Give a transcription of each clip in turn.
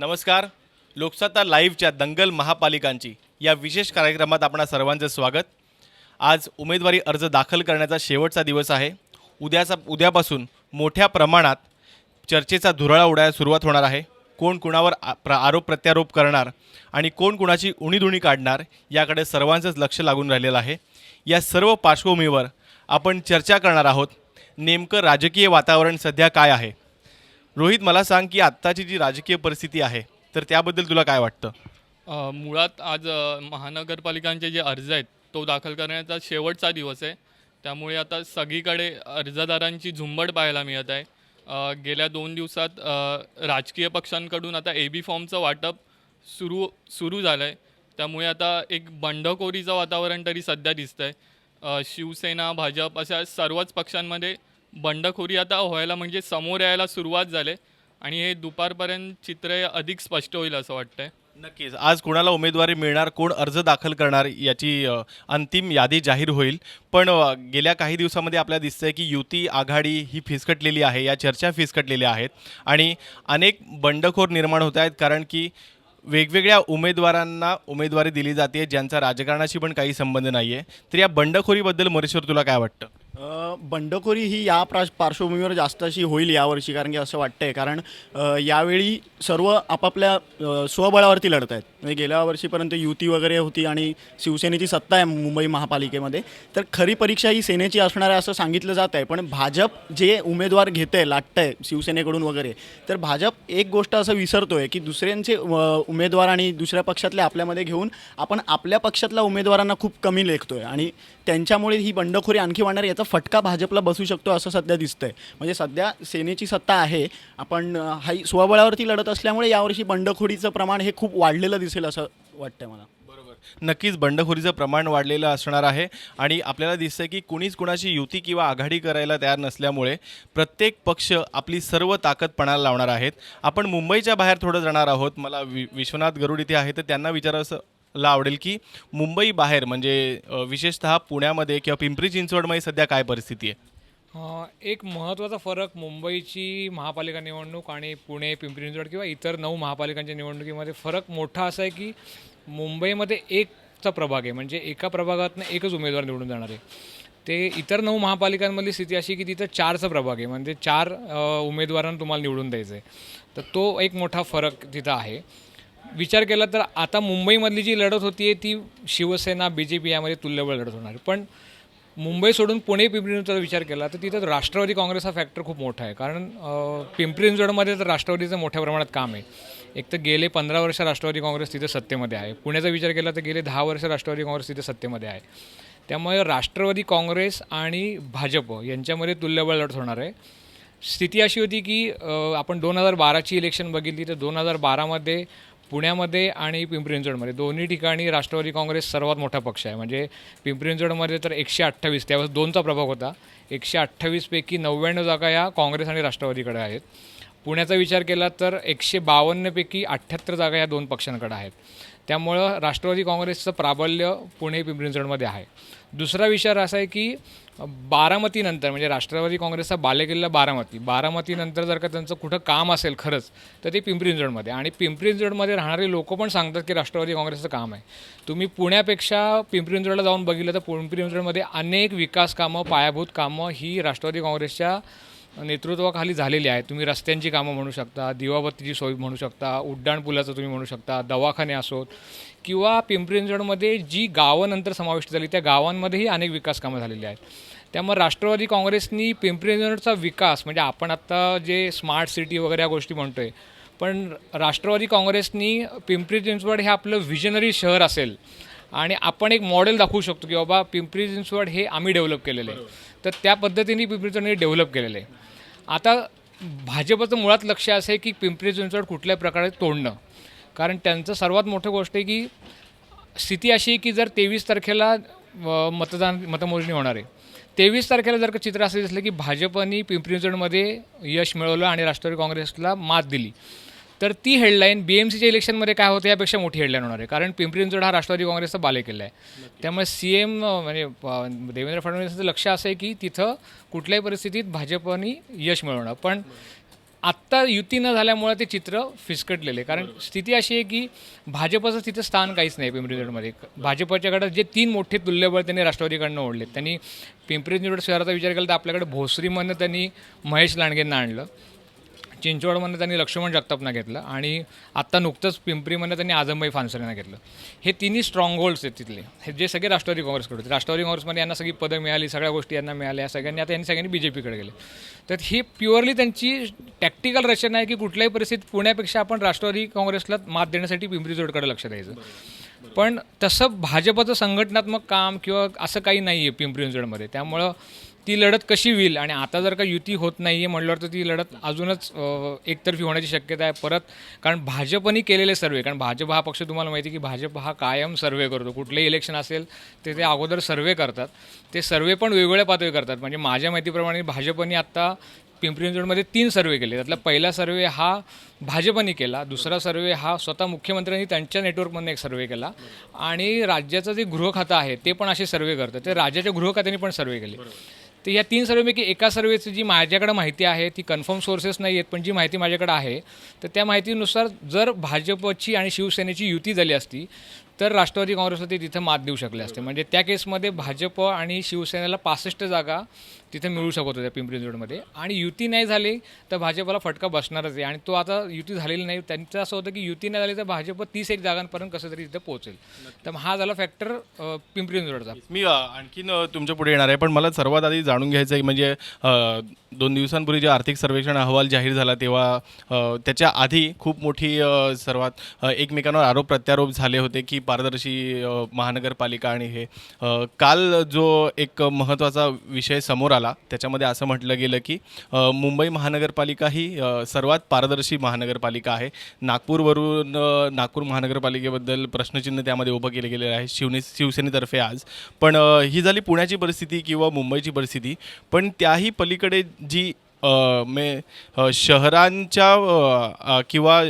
नमस्कार. लोकसत्ता लाईव्हच्या दंगल महापालिकांची या विशेष कार्यक्रमात आपणा सर्वांचं स्वागत. आज उमेदवारी अर्ज दाखल करण्याचा शेवटचा दिवस आहे. उद्याचा उद्यापासून मोठ्या प्रमाणात चर्चेचा धुराळा उडायला सुरुवात होणार आहे. कोण कुणावर आ- प्र आरोप प्रत्यारोप करणार आणि कोण कुणाची उणीधुणी काढणार याकडे सर्वांचंच लक्ष लागून राहिलेलं आहे. या सर्व पार्श्वभूमीवर आपण चर्चा करणार आहोत. नेमकं राजकीय वातावरण सध्या काय आहे? रोहित मला सांग की आत्ताची जी राजकीय परिस्थिती आहे तर त्याबद्दल तुला काय वाटतं? अ, मुळात आज अ, महानगरपालिकांचे जे अर्ज आहेत तो दाखल करण्याचा शेवटचा दिवस आहे. त्यामुळे आता सगळीकडे अर्जदारांची झुंबड पाहायला मिळत आहे. अ, गेल्या दोन दिवसात अ, राजकीय पक्षांकडून आता ए बी फॉर्मचं वाटप सुरू सुरू झालं आहे त्यामुळे आता एक बंडखोरीचं वातावरण तरी सध्या दिसतं आहे शिवसेना भाजप अशा सर्वच पक्षांमध्ये बंडखोरी आता व्हायला म्हणजे समोर यायला सुरुवात झाले आणि हे दुपारपर्यंत चित्र अधिक स्पष्ट होईल असं वाटतंय. नक्कीच. आज कुणाला उमेदवारी मिळणार कोण अर्ज दाखल करणार याची अ, अंतिम यादी जाहीर होईल. पण अ, गेल्या काही दिवसामध्ये आपल्याला दिसतंय की युती आघाडी ही फिसकटलेली आहे या चर्चा फिसकटलेल्या आहेत. आणि अनेक बंडखोर निर्माण होत आहेत कारण की वेगवेगळ्या उमेदवारांना उमेदवारी दिली जाते ज्यांचा राजकारणाशी पण काही संबंध नाही आहे तर या बंडखोरीबद्दल मरेश्वर तुला काय वाटतं? बंडखोरी ही या प्रा पार्श्वभूमीवर जास्त अशी होईल यावर्षी कारण की असं वाटतंय. कारण अ, यावेळी सर्व आपापल्या अ, स्वबळावरती लढत आहेत. म्हणजे गेल्या वर्षीपर्यंत युती वगैरे होती आणि शिवसेनेची सत्ता आहे मुंबई महापालिकेमध्ये. तर खरी परीक्षा ही सेनेची असणार आहे असं सांगितलं जात आहे. पण भाजप जे उमेदवार घेतं आहे लाटतं आहे शिवसेनेकडून वगैरे तर भाजप एक गोष्ट असं विसरतो आहे की दुसऱ्यांचे अ, उमेदवार आणि दुसऱ्या पक्षातले आपल्यामध्ये घेऊन आपण आपल्या पक्षातल्या उमेदवारांना खूप कमी लेखतो आहे आणि त्यांच्यामुळे ही बंडखोरी आणखी वाढणार याचा फटका भाजपला बसू शकतो असं सध्या दिसतंय. म्हणजे सध्या सेनेची सत्ता आहे. आपण अ, हाई स्वबळावरती लढत असल्यामुळे यावर्षी बंडखोरीचं प्रमाण हे खूप वाढलेलं दिसेल असं वाटतंय मला. बरोबर. नक्कीच बंडखोरीचं प्रमाण वाढलेलं असणार आहे आणि आपल्याला दिसतंय की कुणीच कुणाची युती किंवा आघाडी करायला तयार नसल्यामुळे प्रत्येक पक्ष आपली सर्व ताकद पणाला लावणार आहेत. आपण मुंबईच्या बाहेर थोडं जाणार आहोत. मला वि विश्वनाथ गरुड इथे आहे तर त्यांना विचारायचं ला आवडेल की मुंबई बाहेर म्हणजे विशेषतः पुण्यामध्ये किंवा पिंपरी चिंचवडमध्ये सध्या काय परिस्थिती आहे? एक महत्त्वाचा फरक मुंबईची महापालिका निवडणूक आणि पुणे पिंपरी चिंचवड किंवा इतर नऊ महापालिकांच्या निवडणुकीमध्ये फरक मोठा असा आहे की मुंबईमध्ये एकचा प्रभाग आहे. म्हणजे एका प्रभागातनं एकच उमेदवार निवडून जाणार आहे. ते इतर नऊ महापालिकांमधली स्थिती अशी की तिथं चारचा प्रभाग आहे. म्हणजे चार उमेदवारांना तुम्हाला निवडून द्यायचं आहे तर तो एक मोठा फरक तिथं आहे. विचार केला तर आता मुंबईमधली जी लढत होती आहे ती शिवसेना बी जे पी यामध्ये तुल्यबळ लढत होणार. आहे. पण मुंबई सोडून पुणे पिंपरीचा विचार केला तर तिथं राष्ट्रवादी काँग्रेस हा फॅक्टर खूप मोठा आहे. कारण अं, पिंपरी चिंचवडमध्ये तर राष्ट्रवादीचं मोठ्या प्रमाणात काम आहे. एक तर गेले पंधरा वर्ष राष्ट्रवादी काँग्रेस तिथे सत्तेमध्ये आहे. पुण्याचा विचार केला तर गेले दहा वर्ष राष्ट्रवादी काँग्रेस तिथे सत्तेमध्ये आहे. त्यामुळे राष्ट्रवादी काँग्रेस आणि भाजप यांच्यामध्ये तुल्यबळ लढत होणार आहे. स्थिती अशी होती की आपण दोन हजार बाराची इलेक्शन बघितली तर दोन हजार बारामध्ये पुण्यामध्ये आणि पिंपरी चिंचवडमध्ये. दोन्ही ठिकाणी राष्ट्रवादी काँग्रेस सर्वात मोठा पक्ष आहे. म्हणजे पिंपरी चिंचवडमध्ये तर एकशे अठ्ठावीस त्यावेळेस दोनचा प्रभाग होता. एकशे अठ्ठावीसपैकी नव्याण्णव जागा या काँग्रेस आणि राष्ट्रवादीकडे आहेत. पुण्याचा विचार केला तर एकशे बावन्नपैकी अठ्ठ्याहत्तर जागा या दोन पक्षांकडे आहेत. त्यामुळं राष्ट्रवादी काँग्रेसचं प्राबल्य पुणे पिंपरी चिंचवडमध्ये आहे. दुसरा विचार असा आहे की बारामतीनंतर म्हणजे राष्ट्रवादी काँग्रेसचा बालेकिल्ला बारामती बारामतीनंतर जर का त्यांचं कुठं काम असेल खरंच तर ते पिंपरी चिंचवडमध्ये आणि पिंपरी चिंचवडमध्ये राहणारे लोक पण सांगतात की राष्ट्रवादी काँग्रेसचं काम आहे. तुम्ही पुण्यापेक्षा पिंपरी चिंचवडला जाऊन बघितलं तर पिंपरी चिंचवडमध्ये अनेक विकास कामं पायाभूत कामं ही राष्ट्रवादी काँग्रेसच्या नेतृत्वाखाली झालेली आहे. तुम्ही रस्त्यांची कामं म्हणू शकता दिवाबत्तीची सोय म्हणू शकता उड्डाणपुलाचं तुम्ही म्हणू शकता दवाखाने असोत किंवा पिंपरी चिंचवडमध्ये जी गावं नंतर समाविष्ट झाली त्या गावांमध्येही अनेक विकास कामं झालेली आहेत. त्यामुळे राष्ट्रवादी काँग्रेसनी पिंपरी चिंचवडचा विकास म्हणजे आपण आत्ता जे स्मार्ट सिटी वगैरे या गोष्टी म्हणतोय पण राष्ट्रवादी काँग्रेसनी पिंपरी चिंचवड हे आपलं व्हिजनरी शहर असेल आणि आपण एक मॉडेल दाखवू शकतो की बाबा पिंपरी चिंचवड हे आम्ही डेव्हलप केलेलं आहे. तर त्या पद्धतीने पिंपरी चिंचवड डेव्हलप केलेलं. आहे आता भाजपचं मुळात लक्ष असं आहे की पिंपरी चिंचवड कुठल्याही प्रकारे तोडणं. कारण त्यांचं सर्वात मोठं गोष्ट आहे की स्थिती अशी आहे की जर तेवीस तारखेला मतदान मतमोजणी होणार आहे. तेवीस तारखेला जर का चित्र असं दिसलं की भाजपने पिंपरी चिंचवडमध्ये यश मिळवलं आणि राष्ट्रवादी काँग्रेसला मात दिली तर ती हेडलाईन बी एम सीच्या इलेक्शनमध्ये काय होतं यापेक्षा मोठी हेडलाईन होणार आहे. कारण पिंपरी चिंचवड हा राष्ट्रवादी काँग्रेसचा बालेकिल्ला आहे. त्यामुळे सी एम म्हणजे देवेंद्र फडणवीसांचं लक्ष असं आहे की तिथं कुठल्याही परिस्थितीत भाजपनी यश मिळवणं पण आत्ता युती न झाल्यामुळे ते चित्र फिसकटलेले कारण स्थिती अशी आहे की भाजपचं तिथं स्थान काहीच नाही पिंपरी चिंचवडमध्ये. भाजपच्याकडे जे तीन मोठे तुल्यबळ त्यांनी राष्ट्रवादीकडनं ओढलेत. त्यांनी पिंपरी चिंचवड शहराचा विचार केला तर आपल्याकडे भोसरीमधनं त्यांनी महेश लांडगेंना आणलं. चिंचवडमधनं त्यांनी लक्ष्मण जगतापना घेतलं आणि आत्ता नुकतंच पिंपरीमधनं त्यांनी आजमबाई फानसरेंना घेतलं. हे तिन्ही स्ट्रॉंग होल्ड्स आहेत तिथले. हे जे सगळे राष्ट्रवादी काँग्रेसकडे होते. राष्ट्रवादी काँग्रेसमध्ये यांना सगळी पदं मिळाली सगळ्या गोष्टी यांना मिळाल्या सगळ्यांनी आता यांनी सगळ्यांनी बी जे पीकडे गेले. तर ही प्युअरली त्यांची टॅक्टिकल रचना आहे की कुठल्याही परिस्थितीत पुण्यापेक्षा आपण राष्ट्रवादी काँग्रेसला मात देण्यासाठी पिंपरी जोडकडे लक्ष द्यायचं. पण तसं भाजपचं संघटनात्मक काम किंवा असं काही नाही आहे पिंपरी चिंचवडमध्ये त्यामुळं ती लढत कशी होईल? आणि आता जर का युती होत नाही आहे म्हटल्यावर तर ती लढत अजूनच एकतर्फी होण्याची शक्यता आहे. परत कारण भाजपनी केलेले सर्वे कारण भाजप हा पक्ष तुम्हाला माहिती आहे की भाजप हा कायम सर्वे करतो. कुठलेही इलेक्शन असेल ते ते अगोदर सर्वे करतात. ते सर्वे पण वेगवेगळ्या पातळी करतात. म्हणजे माझ्या माहितीप्रमाणे भाजपनी आत्ता पिंपरी चिंचवडमध्ये तीन सर्वे केले. त्यातला पहिला सर्वे हा भाजपने केला. दुसरा सर्वे हा स्वतः मुख्यमंत्र्यांनी त्यांच्या नेटवर्कमधून एक सर्वे केला. आणि राज्याचं जे गृहखातं आहे ते पण असे सर्वे करतं ते राज्याच्या गृहखात्याने पण सर्वे केले. तर या तीन सर्वेपैकी एका सर्वेची जी माझ्याकडे माहिती आहे ती कन्फर्म सोर्सेस नाही आहेत पण जी माहिती माझ्याकडे आहे तर त्या माहितीनुसार जर भाजपची आणि शिवसेनेची युती झाली असती तर राष्ट्रवादी काँग्रेसला ते तिथं मात देऊ शकले असते. म्हणजे त्या केसमध्ये भाजप आणि शिवसेनेला पासष्ट जागा तिथे मिळू शकत होत्या पिंपरी चिंचवडमध्ये. आणि युती नाही झाली तर भाजपला फटका बसणारच आहे. आणि तो आता युती झालेली नाही त्यांचं असं होतं की युती नाही झाली तर भाजप तीस एक जागांपर्यंत कसं तरी तिथे पोहोचेल. तर हा झाला फॅक्टर पिंपरी चिंचवडचा. मी आणखीन तुमच्यापुढे येणार आहे पण मला सर्वात आधी जाणून घ्यायचं आहे म्हणजे दोन दिवसांपूर्वी जे आर्थिक सर्वेक्षण अहवाल जाहीर झाला तेव्हा त्याच्या आधी खूप मोठी सर्वात एकमेकांवर आरोप प्रत्यारोप झाले होते की पारदर्शी महानगरपालिका आणि हे. काल जो एक महत्त्वाचा विषय समोर आला त्याच्यामध्ये असं म्हटलं गेलं की मुंबई महानगरपालिका ही सर्वात पारदर्शी महानगरपालिका आहे. नागपूरवरून नागपूर महानगरपालिकेबद्दल प्रश्नचिन्ह त्यामध्ये उभं केले गेलेलं आहे शिवने शिवसेनेतर्फे आज. पण ही झाली पुण्याची परिस्थिती किंवा मुंबईची परिस्थिती पण त्याही पलीकडे जी मे शहरांच्या किंवा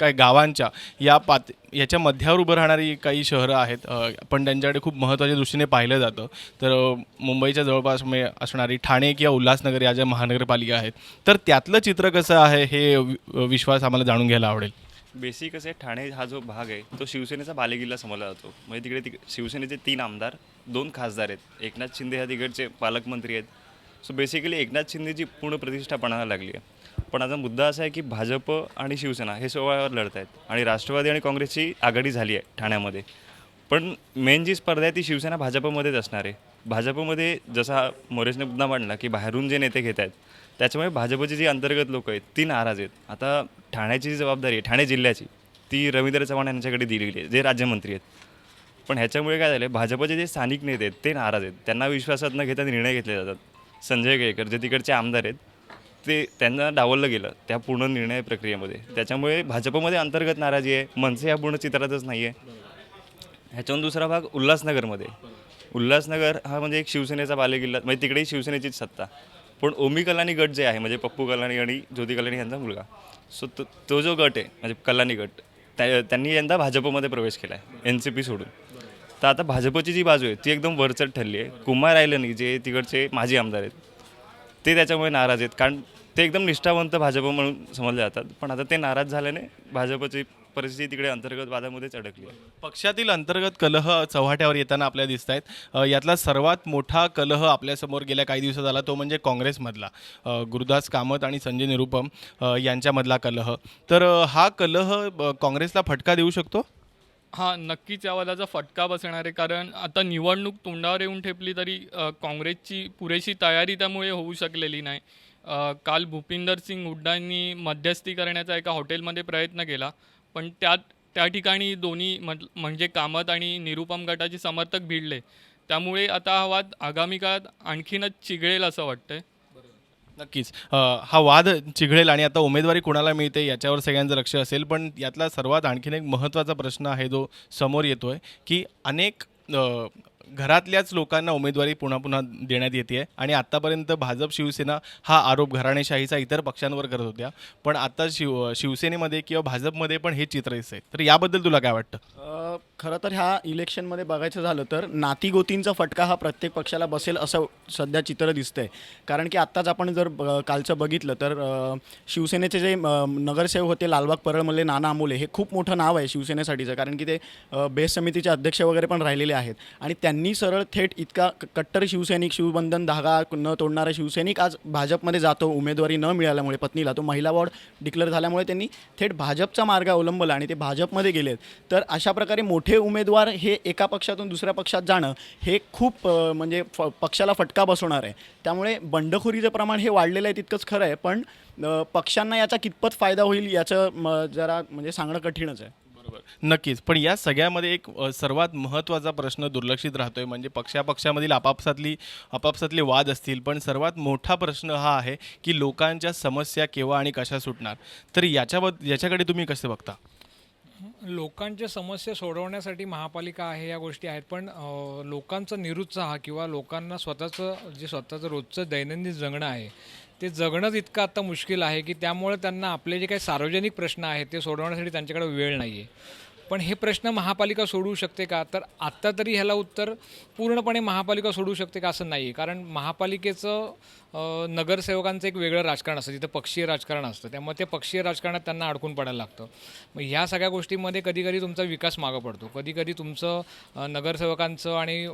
काय गावांच्या या पात याच्या मध्यावर उभं राहणारी काही शहरं आहेत. पण त्यांच्याकडे खूप महत्त्वाच्या दृष्टीने पाहिलं जातं. तर मुंबईच्या जवळपास मे असणारी ठाणे किंवा उल्हासनगर या ज्या महानगरपालिका आहेत. तर त्यातलं चित्र कसं आहे हे वि- विश्वास आम्हाला जाणून घ्यायला आवडेल. बेसिक कसं आहे ठाणे हा जो भाग आहे तो शिवसेनेचा बालेकिल्ला समजला जातो. म्हणजे तिकडे तिक शिवसेनेचे तीन आमदार दोन खासदार आहेत. एकनाथ शिंदे ह्या तिकडचे पालकमंत्री आहेत. सो बेसिकली एकनाथ शिंदेची पूर्ण प्रतिष्ठा पणाला लागली आहे. पण आता मुद्दा असा आहे की भाजप आणि शिवसेना हे सोहळ्यावर लढत आहेत आणि राष्ट्रवादी आणि काँग्रेसची आघाडी झाली आहे ठाण्यामध्ये. पण मेन जी स्पर्धा आहे ती शिवसेना भाजपमध्येच असणार आहे. भाजपमध्ये जसा मोरेशने मुद्दा मांडला की बाहेरून जे नेते घेत आहेत त्याच्यामुळे भाजपची जी अंतर्गत लोक आहेत ती नाराज आहेत. आता ठाण्याची जी जबाबदारी आहे ठाणे जिल्ह्याची ती रवींद्र चव्हाण यांच्याकडे दिलेली आहे जे राज्यमंत्री आहेत. पण ह्याच्यामुळे काय झालं भाजपचे जे स्थानिक नेते आहेत ते नाराज आहेत. त्यांना विश्वासात न घेता निर्णय घेतले जातात. संजय केळकर जे तिकडचे आमदार आहेत ते त्यांना डावललं गेलं त्या पूर्ण निर्णय प्रक्रियेमध्ये. त्याच्यामुळे भाजपमध्ये अंतर्गत नाराजी आहे मनसे ह्या पूर्ण चित्रातच नाही आहे. ह्याच्याहून दुसरा भाग उल्हासनगरमध्ये. उल्हासनगर हा म्हणजे एक शिवसेनेचा बालेकिल्ला म्हणजे तिकडेही शिवसेनेचीच सत्ता. पण ओमी कलानी गट जे आहे म्हणजे पप्पू कलानी आणि ज्योती कलानी यांचा मुलगा. सो तो तो जो गट आहे म्हणजे कलानी गट त्या त्यांनी यंदा भाजपमध्ये प्रवेश केला आहे एन सी पी सोडून. तर आता भाजपची जी बाजू आहे ती एकदम वरचढ ठरली आहे. कुमार नाही जे तिकडचे माजी आमदार आहेत ते त्याच्यामुळे नाराज आहेत. कारण ते एकदम निष्ठावंत भाजप म्हणून समजले जातात. पण आता ते नाराज झाल्याने भाजपची परिस्थिती तिकडे अंतर्गत वादामध्येच अडकली आहे. पक्षातील अंतर्गत कलह चव्हाट्यावर येताना आपल्याला दिसत आहेत. यातला सर्वात मोठा कलह आपल्यासमोर गेल्या काही दिवसात आला तो म्हणजे काँग्रेसमधला. गुरुदास कामत आणि संजय निरुपम यांच्यामधला कलह. तर हा कलह काँग्रेसला फटका देऊ शकतो? हा नक्कीच या वादाचा फटका बसणार आहे. कारण आता निवडणूक तोंडावर येऊन ठेपली तरी अ, काँग्रेसची पुरेशी तयारी त्यामुळे होऊ शकलेली नाही. अ, काल भूपिंदर सिंग हुड्डांनी मध्यस्थी करण्याचा एका हॉटेलमध्ये प्रयत्न केला. पण त्यात त्या ठिकाणी दोन्ही म्हट म्हणजे कामत आणि निरुपम गटाचे समर्थक भिडले. त्यामुळे आता हा वाद आगामी काळात आणखीनच चिघळेल असं वाटतंय. नक्कीच. अ, हा वाद चिघळेल आणि आता उमेदवारी कुणाला मिळते याच्यावर सगळ्यांचं लक्ष असेल पण यातला सर्वात आणखीन एक महत्त्वाचा प्रश्न आहे जो समोर येतो आहे की अनेक अ, घरातल्याच लोकांना उमेदवारी पुन्हा पुन्हा देण्यात येते आणि आत्तापर्यंत भाजप शिवसेना हा आरोप घराणेशाहीचा इतर पक्षांवर करत होत्या. पण आता शिव शिवसेनेमध्ये किंवा भाजपमध्ये पण हे चित्र दिसतंय. तर याबद्दल तुला काय वाटतं? खरं तर ह्या इलेक्शनमध्ये बघायचं झालं तर नातीगोतींचा फटका हा प्रत्येक पक्षाला बसेल असं सध्या चित्र दिसतंय. कारण की आत्ताच आपण जर ब- कालचं बघितलं तर शिवसेनेचे जे नगरसेवक होते लालबाग परळमधले नाना आमोले हे खूप मोठं नाव आहे शिवसेनेसाठीचं. कारण की ते बेस समितीचे अध्यक्ष वगैरे पण राहिलेले आहेत. आणि त्यांनी सरळ थेट इतका कट्टर शिवसैनिक शिवबंधन धागा न तोडणारा शिवसैनिक आज भाजपमध्ये जातो. उमेदवारी न मिळाल्यामुळे पत्नीला तो महिला वॉर्ड डिक्लेअर झाल्यामुळे त्यांनी थेट भाजपचा मार्ग अवलंबला आणि ते भाजपमध्ये गेलेत. तर अशा प्रकारे मोठे उमेदवार हे एका पक्षातून दुसऱ्या पक्षात जाणं हे खूप म्हणजे फ पक्षाला फटका बसवणार आहे. त्यामुळे बंडखोरीचं प्रमाण हे वाढलेलं आहे तितकंच खरं आहे पण पक्षांना याचा कितपत फायदा होईल याचं म, जरा म्हणजे सांगणं कठीणच आहे. बरोबर. नक्कीच. पण या सगळ्यामध्ये एक सर्वात महत्त्वाचा प्रश्न दुर्लक्षित राहतोय म्हणजे पक्षापक्षामधील आपापसातली आपापसातले वाद असतील पण सर्वात मोठा प्रश्न हा आहे की लोकांच्या समस्या केव्हा आणि कशा सुटणार? तर याच्याबद्द याच्याकडे तुम्ही कसं बघता? लोकांच्या समस्या सोडवण्यासाठी महापालिका आहे या गोष्टी आहेत पण लोकांचा निरुत्साह किंवा लोकांना स्वतःचं जे स्वतःचं रोजचं दैनंदिन जगणं आहे ते जगणंच इतकं आता मुश्किल आहे की त्यामुळे त्यांना आपले जे काही सार्वजनिक प्रश्न आहेत ते सोडवण्यासाठी त्यांच्याकडे वेळ नाही आहे पण हे प्रश्न महापालिका सोडवू शकते का? तर आत्ता तरी ह्याला उत्तर पूर्णपणे महापालिका सोडवू शकते का असं नाही आहे कारण महापालिकेचं नगरसेवकांचं एक वेगळं राजकारण असतं. जिथं पक्षीय राजकारण असतं. त्यामुळे ते पक्षीय राजकारणात त्यांना अडकून पडायला लागतं. मग ह्या सगळ्या गोष्टींमध्ये कधी कधी तुमचा विकास मागं पडतो. कधी कधी तुमचं नगरसेवकांचं आणि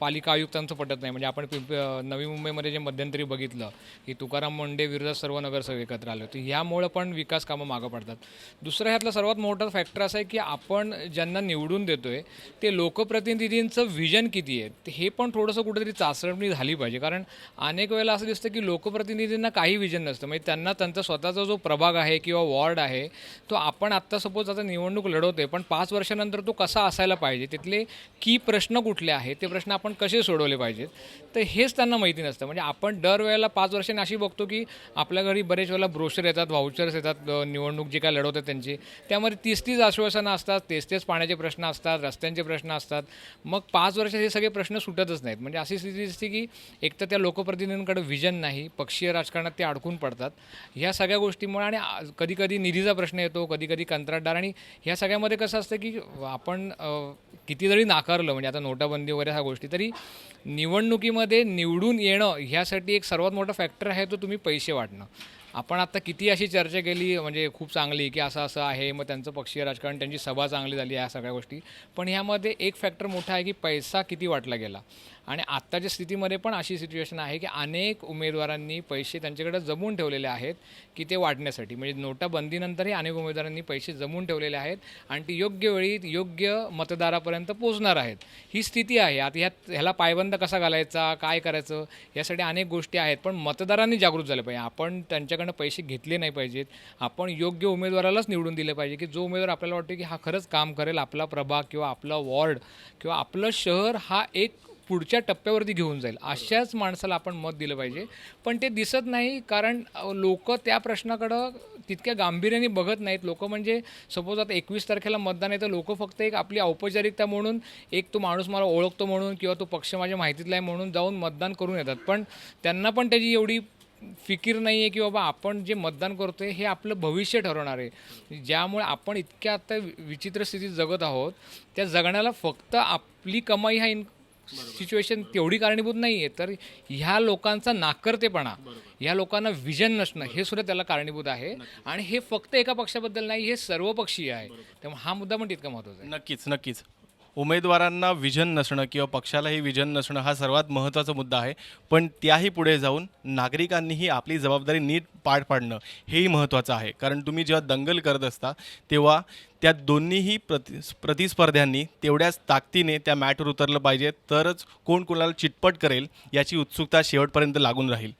पालिका आयुक्तांचं पटत नाही. म्हणजे आपण पिंप नवी मुंबईमध्ये जे मध्यंतरी बघितलं की तुकाराम मुंडे विरोधात सर्व नगरसेवक एकत्र आले होते. ह्यामुळं पण विकास कामं मागं पडतात. दुसरं ह्यातला सर्वात मोठा फॅक्टर असा आहे की आपण आपण ज्यांना निवडून देतो आहे ते लोकप्रतिनिधींचं विजन किती आहे? हे पण थोडंसं कुठेतरी चाचणी झाली पाहिजे. कारण अनेक वेळेला असं दिसतं की लोकप्रतिनिधींना काही विजन नसतं. म्हणजे त्यांना त्यांचा स्वतःचा जो प्रभाग आहे किंवा वॉर्ड आहे तो आपण आत्ता सपोज आता निवडणूक लढवतोय पण पाच वर्षानंतर तो कसा असायला पाहिजे? तिथले की प्रश्न कुठले आहेत? ते प्रश्न आपण कसे सोडवले पाहिजेत? तर हेच त्यांना माहिती नसतं. म्हणजे आपण दरवेळेला पाच वर्षांनी अशी बघतो की आपल्या घरी बरेच वेळेला ब्रोशर येतात व्हाउचर्स येतात निवडणूक जे काय लढवतात त्यांची त्यामध्ये तीस तीस आश्वासनं असतात तेच तेच पाण्याचे प्रश्न असतात रस्त्यांचे प्रश्न असतात. मग पाच वर्षात हे सगळे प्रश्न सुटतच नाहीत. म्हणजे अशी स्थिती दिसते की एक तर त्या लोकप्रतिनिधींकडे विजन नाही पक्षीय राजकारणात ते अडकून पडतात. ह्या सगळ्या गोष्टीमुळे आणि कधी कधी निधीचा प्रश्न येतो कधी कधी कंत्राटदार आणि ह्या सगळ्यामध्ये कसं असतं की आपण किती जरी नाकारलं म्हणजे आता नोटाबंदी वगैरे ह्या गोष्टी तरी निवडणुकीमध्ये निवडून येणं ह्यासाठी एक सर्वात मोठा फॅक्टर आहे तो तुम्ही पैसे वाटणं. आपण आता किती अशी चर्चा केली म्हणजे खूप चांगली की असं असं आहे मग त्यांचं पक्षीय राजकारण त्यांची सभा चांगली झाली या सगळ्या गोष्टी. पण ह्यामध्ये एक फॅक्टर मोठा आहे की पैसा किती वाटला गेला. आणि आत्ताच्या स्थितीमध्ये पण अशी सिच्युएशन आहे की अनेक उमेदवारांनी पैसे त्यांच्याकडे जमून ठेवलेले आहेत की ते वाटण्यासाठी म्हणजे नोटाबंदीनंतरही अनेक उमेदवारांनी पैसे जमून ठेवलेले आहेत आणि ती योग्य वेळी योग्य मतदारापर्यंत पोहोचणार आहेत. ही स्थिती आहे. आता ह्यात ह्याला पायबंद कसा घालायचा? काय करायचं? यासाठी अनेक गोष्टी आहेत पण मतदारांनी जागृत झाले पाहिजे. आपण त्यांच्याकडनं पैसे घेतले नाही पाहिजेत. आपण योग्य उमेदवारालाच निवडून दिले पाहिजे की जो उमेदवार आपल्याला वाटतो की हा खरंच काम करेल आपला प्रभाग किंवा आपला वॉर्ड किंवा आपलं शहर हा एक पुढच्या टप्प्यावरती घेऊन जाईल. अशाच माणसाला आपण मत दिलं पाहिजे. पण ते दिसत नाही कारण लोक त्या प्रश्नाकडं तितक्या गांभीर्याने बघत नाहीत. लोक म्हणजे सपोज आता एकवीस तारखेला मतदान आहे तर लोक फक्त एक आपली औपचारिकता म्हणून एक तो माणूस मला ओळखतो म्हणून किंवा तो पक्ष माझ्या माहितीतला आहे म्हणून जाऊन मतदान करून येतात. पण त्यांना पण त्याची एवढी फिकीर नाही आहे की बाबा आपण जे मतदान करतोय हे आपलं भविष्य ठरवणार आहे. ज्यामुळे आपण इतक्या आता वि- विचित्र स्थितीत जगत आहोत त्या जगण्याला फक्त आपली कमाई हा इन सिच्युएशन तेवढी कारणीभूत नाही आहे तर ह्या लोकांचा नाकर्तेपणा ह्या लोकांना विजन नसणं हे सुद्धा त्याला कारणीभूत आहे. आणि हे फक्त एका पक्षाबद्दल नाही हे सर्वपक्षीय आहे. त्यामुळे हा मुद्दा पण तितका महत्त्वाचा आहे. नक्कीच नक्कीच. उमेदवारांना विजन नसणं किंवा पक्षालाही विजन नसणं हा सर्वात महत्त्वाचा मुद्दा आहे. पण त्याही पुढे जाऊन नागरिकांनीही आपली जबाबदारी नीट पार पाडणं हेही महत्त्वाचं आहे. कारण तुम्ही जेव्हा दंगल करत असता तेव्हा त्या दोन्हीही प्रति प्रतिस्पर्ध्यांनी तेवढ्याच ताकदीने त्या मॅटवर उतरलं पाहिजे. तरच कोण कोणाला चिटपट करेल याची उत्सुकता शेवटपर्यंत लागून राहील.